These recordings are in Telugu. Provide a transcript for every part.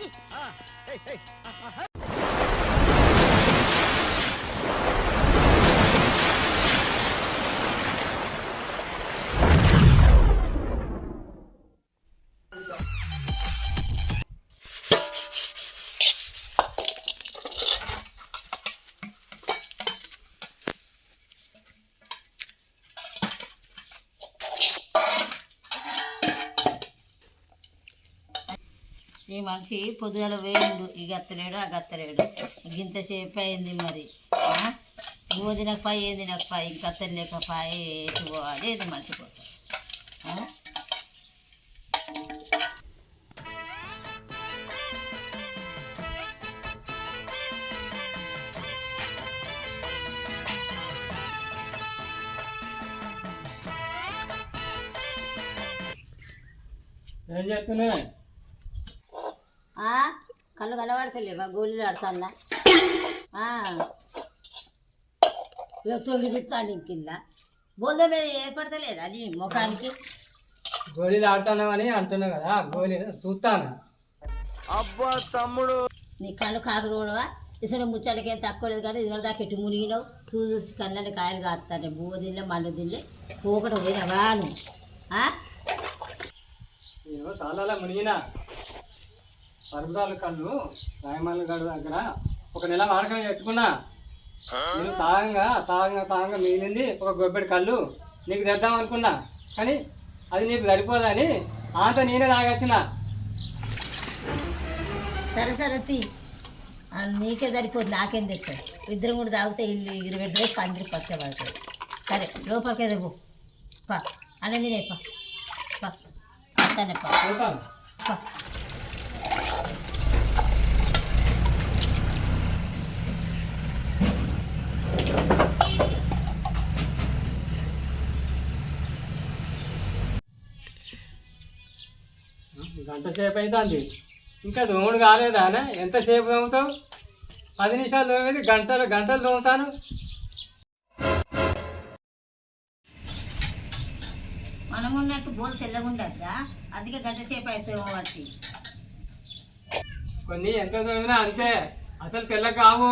Ah, hey, hey. Uh, uh, ఈ మనిషి పొద్దుగల వేయండు ఈ గత్తలేడు ఆ గత్తలేడు. ఇంత సేపు అయింది మరి నువ్వు తినక పాయి ఏంది నాకు పాయి ఇంక లేక పాయి ఎటు పోవాలి ఏది మనిషి కోసం ఏం చేస్తున్నావు? కళ్ళు కనబడతలేవా? గోళీలు ఆడుతున్నా తొంగి తిస్తాడు ఇంకింద బోల్ద మీద ఏర్పడతలేదా నీ ముఖానికి? గోళీలు ఆడుతున్నామని అంటున్నావు కదా గోళీలు చూస్తాను నీ కళ్ళు కాకులు కూడా ఇసలు ముచ్చటకేం తక్కువ లేదు కానీ ఇదివరకు దాకా ఎటు మునిగినావు? చూసి చూసి కళ్ళని కాయలు కాస్తాను బువ్వ తినలే మండు తినలే. పోకట పోయినవా నువ్వు? ఆ? నేను తాళాల మునిగిన. పరుగుదాలు కళ్ళు రాయమల్లి గడు దగ్గర ఒక నెల వాడకం పెట్టుకున్నా. నేను తాగంగా తాగంగా తాగంగా మిగిలింది ఒక గొబ్బెడి కళ్ళు నీకు తెద్దాం అనుకున్నా. కానీ అది నీకు సరిపోదని ఆంత నేనే తాగొచ్చిన. సరే సరే తీ. ఆ, నీకే సరిపోదు నాకేం తెస్తాడు ఇద్దరం కూడా తాగితే ఇల్లు ఇరవై డ్రెస్ పందిరి పచ్చ పడుతుంది సరే లోపలికి ఎదుగు పా. అన్నది తినే పా. పా అంతానే పా పోతాను పా గంట సేపు అవుతుంది ఇంకా దోముడు కాలేదా? ఎంతసేపు దోముతావు? పది నిమిషాలు దోమేది గంటలు గంటలు దోముతాను. మనం ఉన్నట్టు బోల్ తెల్లగుండద్దా? అందుకే గంట సేపు అవుతాయి వచ్చి కొన్ని ఎంత దోమినా అంతే. అసలు తెల్ల కావు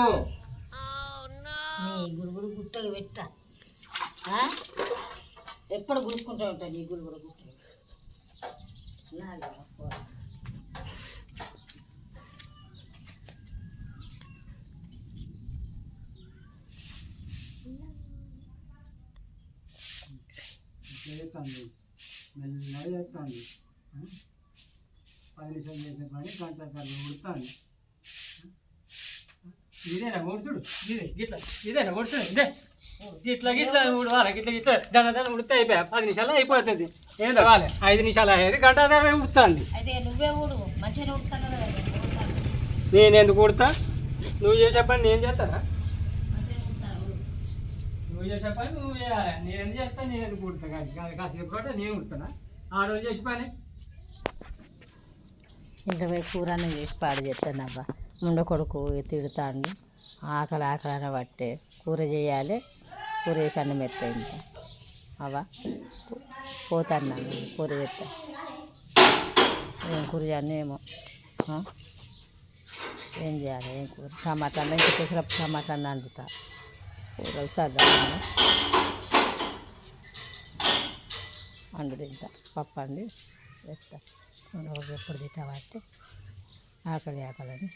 నీ గురుగుడు గుట్టగా పెట్ట. ఎప్పుడు గుడుకుంటూ ఉంటాను నీ గురుగుడు గుట్ట? నాలుగు మెల్లగా చేస్తుంది. పది నిమిషాలు చేసే పని గంట కర్ర ఉడుతుంది. ఇదేనా? ఉడుచుడు ఇదే గిట్లా. ఇదేనా? ఉడుచుడు ఇదే. గిట్లా గిట్లా ఉడవాలి గిట్ల గిట్ల. దాని దాని ఉడితే అయిపోయా. పది నిమిషాలు అయిపోతుంది. ఏం కావాలి ఐదు నిమిషాలు అయ్యేది. గంట దాకా ఉడుతుంది. నేను ఎందుకు ఉడతా? నువ్వు చేసే పని నేను చేస్తానా. నువ్వు చేసే పని నువ్వు చేయాలి. నేను ఎందుకు చేస్తాను నేను ఎందుకు ఉడతా? కాదు కాసేపు కూడా నేను ఉడతానా? ఆడవాళ్ళు చేసే పని? ఇంకా పోయి కూరను చేసి పాడు చేస్తాను అబ్బా. ముండ కొడుకు తిడతాండు ఆకలి ఆకలి అని పట్టే కూర చేయాలి. కూర చేసి అన్నం ఎత్తా ఇంకా. పోతాను కూర చేస్తా. ఏం కూర చేయను ఏమో? ఏం చేయాలి? ఏం కూర? టమాటా ఇంకా పెసర టమాటా వండుతా. కూరలు సరదా వండు తింటా. పప్పు అండి వేస్తా ఎప్పుడు ఎప్పుడు తింటావంటే ఆకలి ఆకలని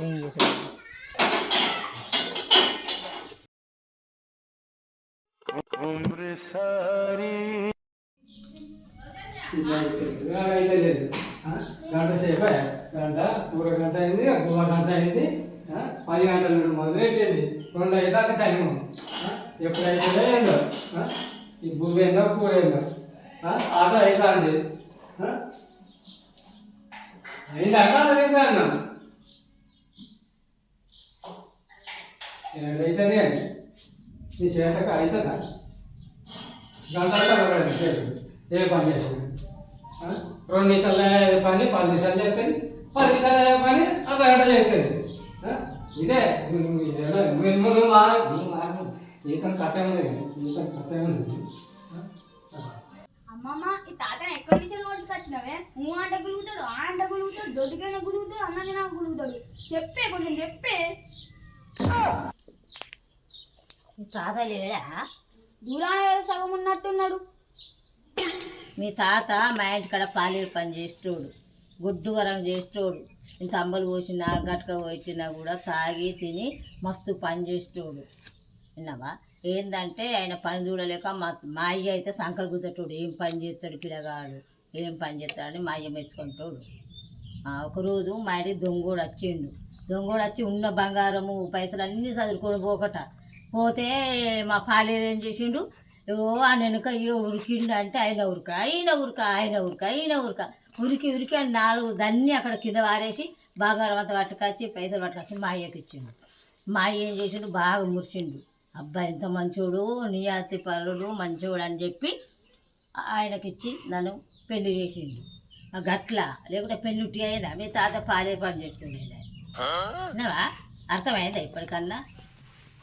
ఏం చేసేది అయితే లేదు? గంట సేపు గంట కూర గంట అయింది గుమ్మ గంట అయింది? పది గంటల నుండి మొదలెట్టింది రెండు అయితే టైం ఎప్పుడైతే ఏందో ఆ? ఈ భూమి ఏందో కూర ఏందో? ఆట అవుతా అండి అయింది అన్నా అయిందా అన్నా ఏడైతుంది నీ చేతకు అవుతుందా గంటలతో పడలేదు చేసి ఏ పని చేసింది? రెండు నిమిషాలు అయ్యే పని పది నిమిషాలు చేస్తుంది పది నిమిషాలు అయ్యే పని అర్ధ గంట చేస్తుంది ఇదే. నువ్వు మారు మారు ఈతం కట్టే ఉంది ఈతం కట్టే ఉంది. అమ్మమ్మ ఈ తాతని ఎక్కడి నుంచి అంట గులుగుతాడు ఆ అంట గులుగుతాడు దొడ్డుకైనా గులుగుతాడు గులుగుతాడు. చెప్పే కొంచెం చెప్పే. తాత లేడా దూరాన ఏదో సగం ఉన్నట్టున్నాడు. మీ తాత మా ఇంటికాడ పాలేరు పని చేసేటోడు గుడ్డు వరం చేసేటోడు. ఇంత అంబలు పోసినా గట్క పోసినా కూడా తాగి తిని మస్తు పని చేసేటోడు. విన్నావా? ఏందంటే ఆయన పని చూడలేక మా మా అయ్య అయితే సంకలు గుద్దటోడు. ఏం పని చేస్తాడు పిల్లగాడు? ఏం పని చేస్తాడని మా అయ్య మెచ్చుకుంటాడు. ఒకరోజు మా ఇంటికి దొంగోడు వచ్చిండు. దొంగోడు వచ్చి ఉన్న బంగారము పైసలు అన్నీ చదువుకొని పోకట. పోతే మా పాలేరు ఏం చేసిండు? ఓ ఆ వెనుక అయ్యో ఉరికిండు అంటే ఆయన ఉరక ఆయన ఉరక ఆయన ఉరక ఆయన ఉరక. ఉరికి ఉరికి అని నాలుగు దాన్ని అక్కడ కింద వారేసి బంగారం అంతా పట్టుకొచ్చి పైసలు పట్టుకొచ్చి మా అయ్యకి ఇచ్చిండు. మా అయ్య ఏం చేసిండు? బాగా మురిసిండు. అబ్బాయి ఎంత మంచోడు నియాతి పరుడు మంచోడు అని చెప్పి ఆయనకిచ్చి నన్ను పెళ్ళి చేసిండు. ఆ గట్ల లేకుంటే పెళ్ళి ఉట్టి అయినా మీ తాత పాలే పని చేస్తుండే అర్థమైందా ఇప్పటికన్నా?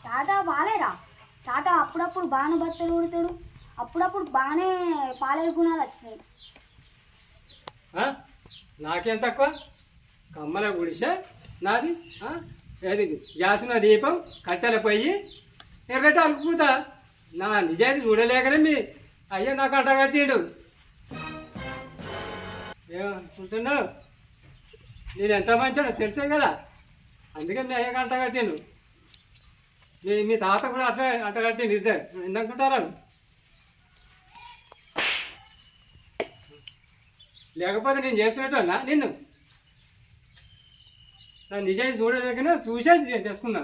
తాత బాలేరా తాత అప్పుడప్పుడు బాగానే బట్టలు ఉడతాడు. అప్పుడప్పుడు బాగానే పాలే గుణాలు వచ్చినాయి. నాకేం తక్కువ? కమ్మల గుడిసె? నాది? అది యాసిన గ్యాస్ దీపం కట్టెల పొయ్యి ఎర్రటి అలుపుతా నా నిజాయితీ చూడలేకనే మీ అయ్యో నాకు అట్ట కట్టిండు. ఏమనుకుంటున్నావు నేను ఎంత మంచాడో తెలుసే కదా. అందుకని మీ అయ్య కంట కట్టిండు. మీ మీ తాత కూడా అట్ట అట్ట కట్టిండు ఇద్దరు ఎందుకుంటారా? లేకపోతే నేను చేసుకునేటోన్నా నిన్ను? నా నిజాయితీ చూడలేకనే చూసేసి నేను చేసుకున్నా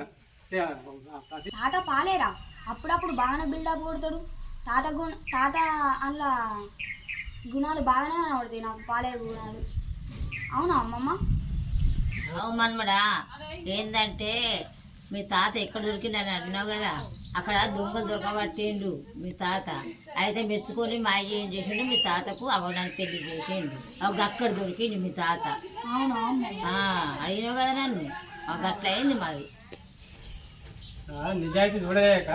తాత పాలేరా? అప్పుడప్పుడు బాగానే బిల్డప్ కొడతాడు. తాత గుణ తాత అందులో గుణాలు బాగానే కనబడతాయి నాకు పాలే గుణాలు. అవునా అమ్మమ్మ? అవు మన్మడా. ఏందంటే మీ తాత ఎక్కడ దొరికిందని అన్నావు కదా? అక్కడ దొంగలు దొరకబట్టిండు మీ తాత. అయితే మెచ్చుకొని మా అయ్య ఏం చేసిండు? మీ తాతకు అవడానికి పెళ్ళి చేసిండు. అవి అక్కడ దొరికిండు మీ తాత. అవునా? అమ్మమ్మ ఆ, అడిగినావు కదా నన్ను? ఒక అట్లా అయింది మాది. ఆ, నిజాయితీ చూడలేక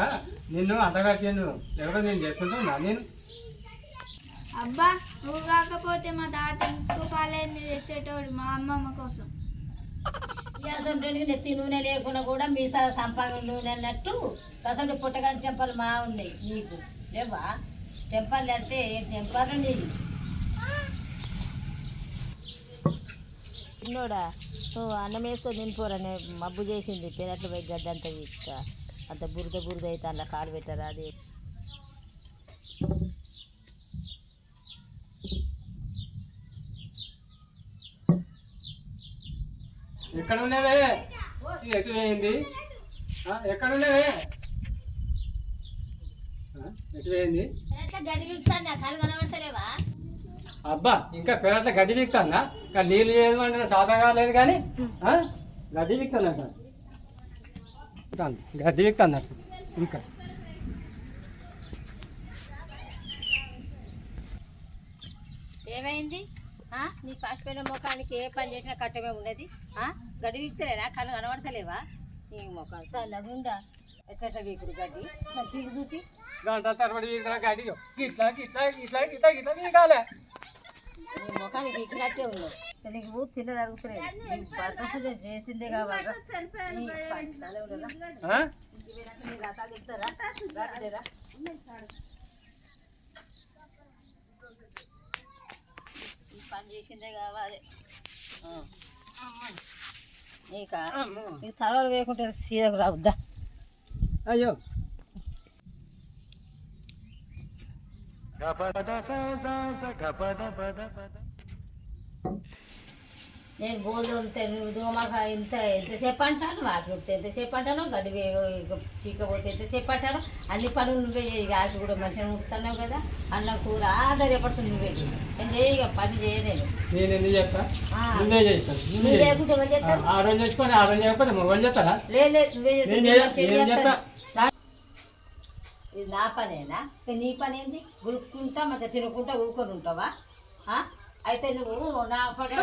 నిన్ను అంటగట్టిండు లేకపోతే నేను చేసుకుంటున్నా నేను? అబ్బా నువ్వు కాకపోతే మా తాత ఇంకో పాలేని తెచ్చేటోడు మా అమ్మమ్మ కోసం. అసలు నెత్తి నూనె లేకుండా కూడా మీ సంపాదన నూనె అన్నట్టు కసంటి పుట్టగాని టెంపలు మా ఉన్నాయి నీకు. లేవా టెంపర్లు అంటే ఏం నీ నీకు చిన్నోడా నువ్వు అన్నం వేసుకొని తినిపోరనే మబ్బు చేసింది. పెరట్లు పోయి గడ్డ అంతా ఇక్క అంత బురద బురద అయితే అలా కాలు పెట్టరా అది? ఎక్కడ ఉండేవే ఎటు వేయింది ఎక్కడ ఉండేవే ఎటు వేయింది అబ్బా ఇంకా పెరట్ల గడ్డి విక్తాందా ఇంకా నీళ్ళు లేదు అంటే సాదా కాలేదు కానీ? గడ్డి విక్తానంట గడ్డి విక్తాందట ఇంకా. ఏమైంది? నీ పసిపోయిన ముఖానికి ఏ పని చేసినా కట్టమే ఉన్నది ఆ? గడ్డి వీక్తలేనా కళ్ళు కనబడతలేవా? నీ ముఖం సల్లగుందా ఎట్ట వీకుడు గడ్డి? పీకు చూపి. గంట తరబడి విక్కిన గడ్డి? ఇట్లా ఇట్లా ఇట్లా ఇట్లా ఇట్లా వికాలే. నీ ముఖానికి వీకినట్టే నీకు తిన్న నీకు చేసిందే నీ పట్టాలే ఉండదా? ఆ? ఇంటికి పోయినాక నీ రథాలు తిప్పుతారా? రాలేరా? ఈ పని చేసిందే కావాలి అమ్మో. నీకు? తలలు వేయకుంటే సీదకు రావద్దా? అయ్యో. నేను తోలితే నువ్వు దోమక ఇంత ఎంతసేపు అంటాను? వాకి ఉడితే ఎంతసేపు అంటాను? గడ్డి పీకపోతే ఎంతసేపు అంటాను? అన్ని పనులు నువ్వే చేయి. ఆకి కూడా మంచిగా ఉడుతున్నావు కదా. అన్న కూర ఆధార రేపడుతుంది నువ్వే చేయి. నేను చేయి ఇక పని చేయలేను నేను. ఎందుకు ఇది నా పనేనా? నీ పని ఏంది? గురుక్కుంటా మంచిగా తినుకుంటా ఊరుకొని ఉంటావా? అయితే నువ్వు నా ఫోటో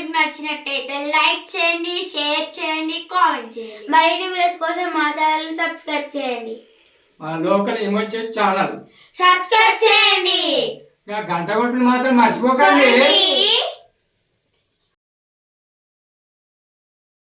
మీకు నచ్చినట్టయితే లైక్ చేయండి షేర్ చేయండి కామెంట్ చేయండి. మరిన్ని వీడియోస్ కోసం మా ఛానల్ సబ్స్క్రైబ్ చేయండి. మా లోకల్ ఎమోచే ఛానల్. సబ్స్క్రైబ్ చేయండి. గంట కొట్టుడు మాత్రం మర్చిపోకండి.